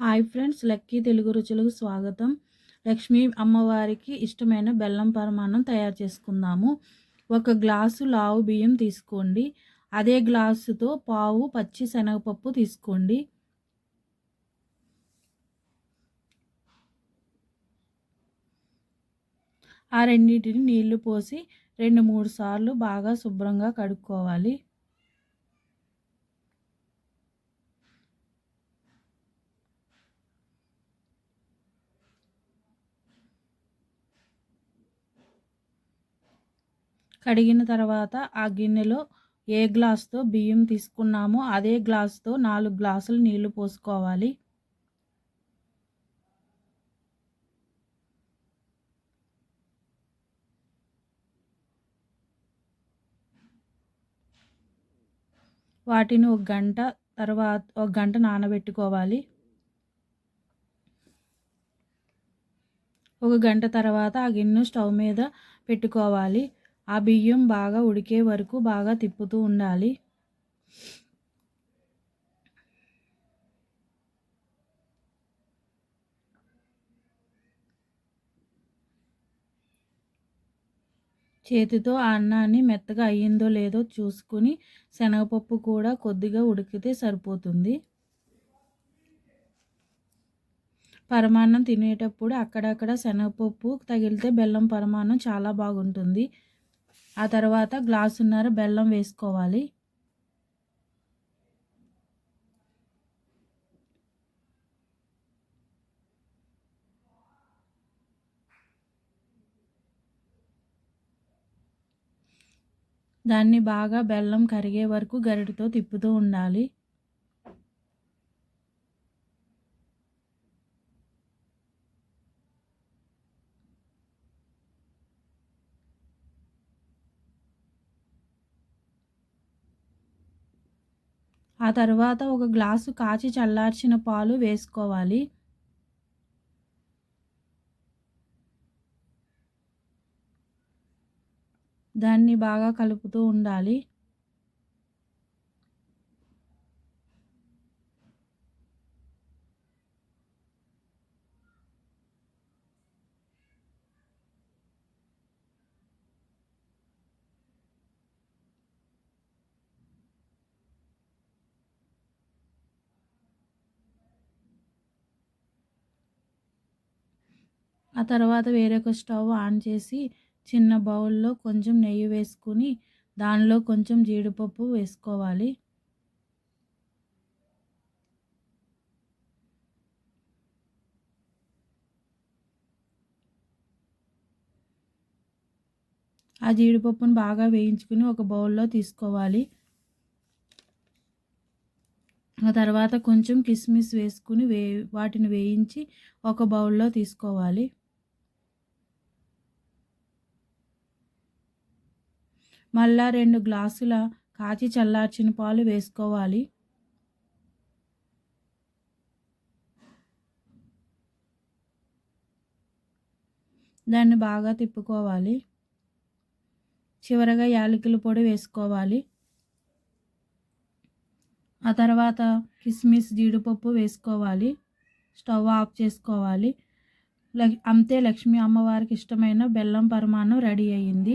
Hi friends lucky Telugu రుచులకు స్వాగతం. లక్ష్మీ అమ్మవారికి ఇష్టమైన బెల్లం పరమాన్నం తయారు చేసుకుందాము. ఒక గ్లాసు లావు బియ్యం తీసుకోండి. అదే గ్లాసుతో పావు పచ్చి శనగపప్పు తీసుకోండి. ఆ రెండింటిని నీళ్ళు పోసి రెండు మూడు సార్లు బాగా శుభ్రంగా కడుక్కోవాలి. కడిగిన తర్వాత ఆ గిన్నెలో ఏ గ్లాస్తో బియ్యం తీసుకున్నామో అదే గ్లాస్తో నాలుగు గ్లాసులు నీళ్ళు పోసుకోవాలి. వాటిని ఒక గంట తర్వాత ఒక గంట నానబెట్టుకోవాలి. ఒక గంట తర్వాత ఆ గిన్నె స్టవ్ మీద పెట్టుకోవాలి. ఆ బియ్యం బాగా ఉడికే వరకు బాగా తిప్పుతూ ఉండాలి. చేతితో ఆ అన్నాన్ని మెత్తగా అయ్యిందో లేదో చూసుకుని శనగపప్పు కూడా కొద్దిగా ఉడికితే సరిపోతుంది. పరమాన్నం తినేటప్పుడు అక్కడక్కడ శనగపప్పు తగిలితే బెల్లం పరమాన్నం చాలా బాగుంటుంది. ఆ తర్వాత గ్లాసున్నర బెల్లం వేసుకోవాలి. దాన్ని బాగా బెల్లం కరిగే వరకు గరిటతో తిప్పుతూ ఉండాలి. ఆ తర్వాత ఒక గ్లాసు కాచి చల్లార్చిన పాలు వేసుకోవాలి. దాన్ని బాగా కలుపుతూ ఉండాలి. ఆ తర్వాత వేరొక స్టవ్ ఆన్ చేసి చిన్న బౌల్లో కొంచెం నెయ్యి వేసుకుని దానిలో కొంచెం జీడిపప్పు వేసుకోవాలి. ఆ జీడిపప్పును బాగా వేయించుకుని ఒక బౌల్లో తీసుకోవాలి. ఆ తర్వాత కొంచెం కిస్మిస్ వేసుకుని వే వాటిని వేయించి ఒక బౌల్లో తీసుకోవాలి. మళ్ళా రెండు గ్లాసుల కాచి చల్లార్చిన పాలు వేసుకోవాలి. దాన్ని బాగా తిప్పుకోవాలి. చివరగా యాలకుల పొడి వేసుకోవాలి. ఆ తర్వాత కిస్మిస్ జీడిపప్పు వేసుకోవాలి. స్టవ్ ఆఫ్ చేసుకోవాలి. అంతే లక్ష్మీ అమ్మవారికి ఇష్టమైన బెల్లం పరమాన్నం రెడీ అయ్యింది.